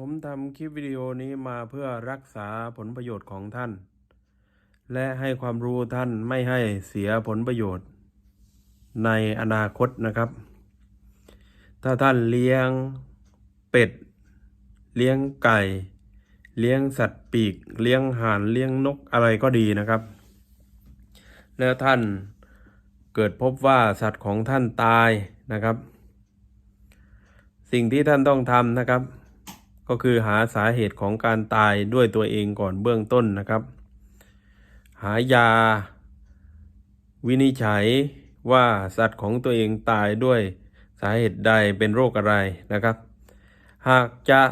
ผมทำคลิปวิดีโอนี้มาเพื่อรักษาผลประโยชน์ของท่าน และให้ความรู้ท่านไม่ให้เสียผลประโยชน์ ในอนาคตนะครับ ถ้าท่านเลี้ยงเป็ด เลี้ยงไก่ เลี้ยงสัตว์ปีก เลี้ยงห่านเลี้ยงนกอะไรก็ดีนะครับ แล้วท่านเกิดพบว่าสัตว์ของท่านตายนะครับ สิ่งที่ท่านต้องทำนะครับ ก็คือหาสาเหตุของการตายด้วยตัวเองก่อนเบื้องต้นนะครับ หายา วินิจฉัยว่าสัตว์ของตัวเองตายด้วยสาเหตุใดเป็นโรคอะไรนะครับ หากจะ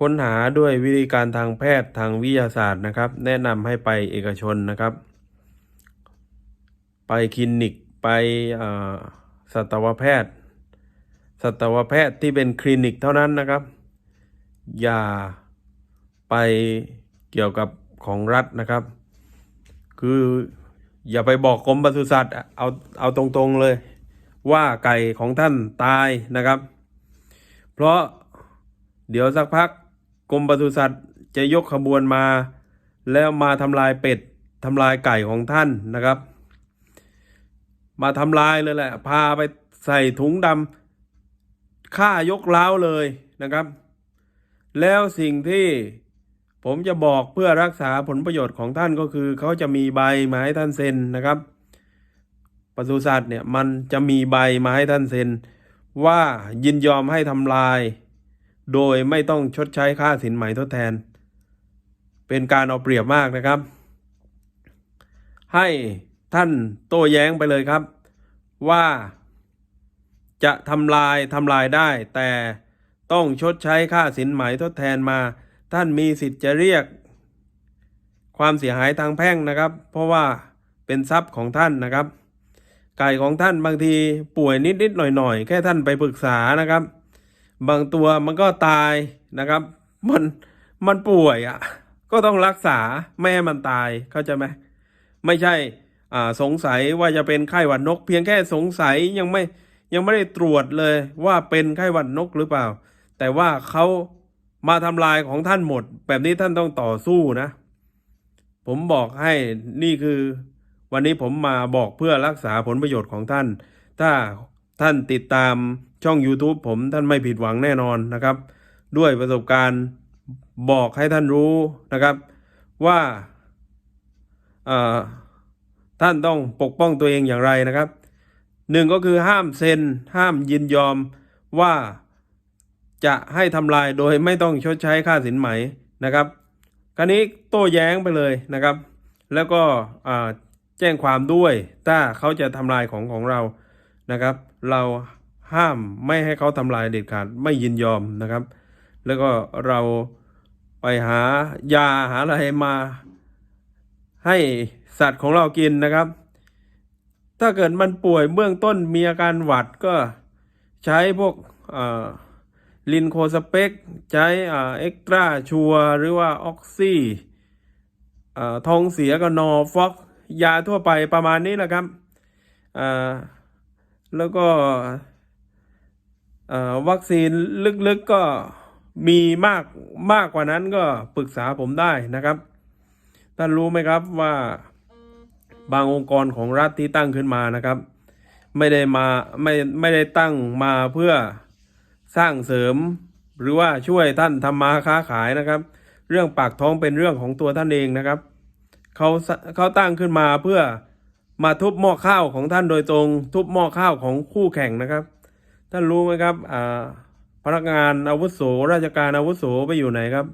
ค้นหาด้วยวิธีการทางแพทย์ทางวิทยาศาสตร์นะครับ แนะนำให้ไปเอกชนนะครับ ไปคลินิกไปสัตวแพทย์ สัตวแพทย์ที่เป็นคลินิกเท่านั้นนะครับ อย่าไปเกี่ยวกับของรัฐนะครับ คืออย่าไปบอกกรมปศุสัตว์เอาเอาตรงๆเลย ว่าไก่ของท่านตายนะครับ เพราะเดี๋ยวสักพักกรมปศุสัตว์จะยกขบวนมา แล้วมาทำลายเป็ดทำลายไก่ของท่านนะครับ มาทำลายเลยแหละ พาไปใส่ถุงดำ ฆ่ายกเล้าวเลยนะครับ แล้วสิ่งที่ผมจะบอกเพื่อรักษาผลประโยชน์ของท่านก็คือเขาจะมีใบมาให้ท่านเซ็นนะครับปศุสัตว์เนี่ยมันจะมีใบมาให้ท่านเซ็น ว่ายินยอมให้ทำลาย โดยไม่ต้องชดใช้ค่าสินไหมทดแทน เป็นการเอาเปรียบมากนะครับ ให้ท่านโต้แย้งไปเลยครับ ว่า จะทำลายทำลายได้ แต่ต้องชดใช้ค่าสินไหมทดแทนมา ท่านมีสิทธิ์จะเรียก ความเสียหายทางแพ่งนะครับ เพราะว่าเป็นทรัพย์ของท่านนะครับ ไก่ของท่านบางทีป่วยนิดๆหน่อยๆ แค่ท่านไปปรึกษานะครับ บางตัวมันก็ตายนะครับ มันมันป่วยอะ่ะก็ต้องรักษาไม่ให้มันตายเข้าใจไหมไม่ใช่สงสัยว่าจะเป็นไข้หวัดนก เพียงแค่สงสัยยังไม่ ยังไม่ได้ตรวจเลยว่าเป็นไข้หวัดนกหรือเปล่า แต่ว่าเขามาทำลายของท่านหมด แบบนี้ท่านต้องต่อสู้นะ ผมบอกให้นี่คือ วันนี้ผมมาบอกเพื่อรักษาผลประโยชน์ของท่าน ถ้าท่านติดตามช่อง YouTube ผมท่านไม่ผิดหวังแน่นอนนะครับ ด้วยประสบการณ์บอกให้ท่านรู้นะครับว่าท่านต้องปกป้องตัวเองอย่างไรนะครับ หนึ่งก็คือห้ามเซ็น ห้ามยินยอมว่าจะให้ทำลายโดยไม่ต้องชดใช้ค่าสินไหมนะครับคราวนี้โต้แย้งไปเลยนะครับ แล้วก็แจ้งความด้วยถ้าเขาจะทำลายของของเรานะครับ เราห้ามไม่ให้เขาทำลายเด็ดขาดไม่ยินยอมนะครับ แล้วก็เราไปหายาหาอะไรมาให้สัตว์ของเรากินนะครับ ถ้าเกิดมันป่วยเบื้องต้นมีอาการหวัดก็ใช้พวกลินโคสเปกใช้เอ็กตราชัวหรือว่าออกซี่ทองเสียก็นอฟอกยาทั่วไปประมาณนี้แหละครับแล้วก็วัคซีนลึกๆก็มีมากมากกว่านั้นก็ปรึกษาผมได้นะครับ ท่านรู้ไหมครับว่า บางองค์กรของรัฐที่ตั้งขึ้นมานะครับ ไม่ได้มาไม่ไม่ได้ตั้งมาเพื่อสร้างเสริม หรือว่าช่วยท่านทำมาค้าขายนะครับ เรื่องปากท้องเป็นเรื่องของตัวท่านเองนะครับเขาเขาตั้งขึ้นมาเพื่อมาทุบหม้อข้าวของท่านโดยตรง ทุบหม้อข้าวของคู่แข่งนะครับ ท่านรู้ไหมครับอ่าพนักงานอาวุโสราชการอาวุโสไปอยู่ไหนครับ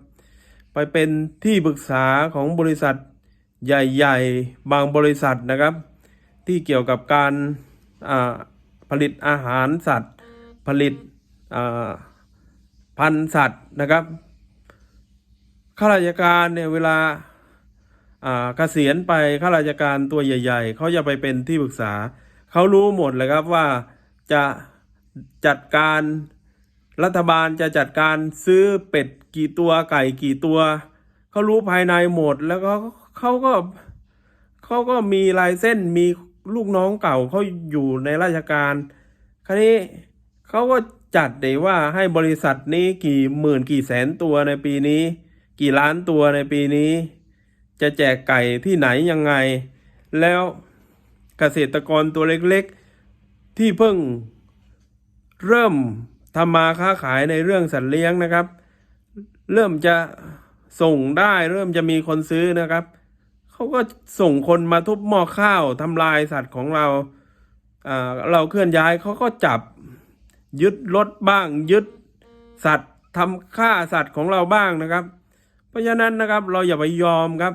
ไปเป็นที่ปรึกษาของบริษัท ใหญ่ๆ บางบริษัทนะครับ ที่เกี่ยวกับการผลิตอาหารสัตว์ ผลิตพันสัตว์นะครับข้าราชการเนี่ยเวลาเกษียณไปข้าราชการตัวใหญ่ ๆเขาจะไปเป็นที่ปรึกษาเขารู้หมดเลยครับว่าจะจัดการรัฐบาลจะจัดการซื้อเป็ดกี่ตัวไก่กี่ตัวเขารู้ภายในหมดแล้วก็ เขาก็เขาก็มีลายเส้นมีลูกน้องเก่าเขาอยู่ในราชการ คราวนี้เขาก็จัดเลยว่าให้บริษัทนี้กี่หมื่นกี่แสนตัวในปีนี้ กี่ล้านตัวในปีนี้ จะแจกไก่ที่ไหนยังไง แล้วเกษตรกรตัวเล็กๆ ที่เพิ่งเริ่มทำมาค้าขายในเรื่องสัตว์เลี้ยงนะครับ เริ่มจะส่งได้เริ่มจะมีคนซื้อนะครับ เขาก็ส่งคนมาทุบหม้อข้าวทำลายสัตว์ของเราเราเคลื่อนย้ายเขาก็จับยึดรถบ้าง ยึดสัตว์ทำฆ่าสัตว์ของเราบ้างนะครับ เพราะฉะนั้นนะครับเราอย่าไปยอมครับ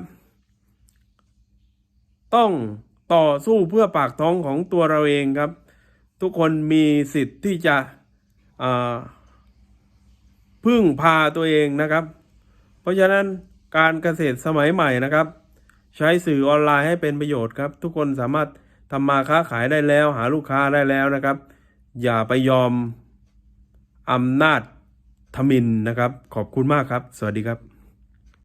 ต้องต่อสู้เพื่อปากท้องของตัวเราเองครับ ทุกคนมีสิทธิ์ที่จะพึ่งพาตัวเองนะครับ เพราะฉะนั้นการเกษตรสมัยใหม่นะครับ ใช้สื่อออนไลน์ให้เป็นประโยชน์ครับ ทุกคนสามารถทำมาค้าขายได้แล้ว หาลูกค้าได้แล้วนะครับ อย่าไปยอมอำนาจทมินนะครับ ขอบคุณมากครับ สวัสดีครับ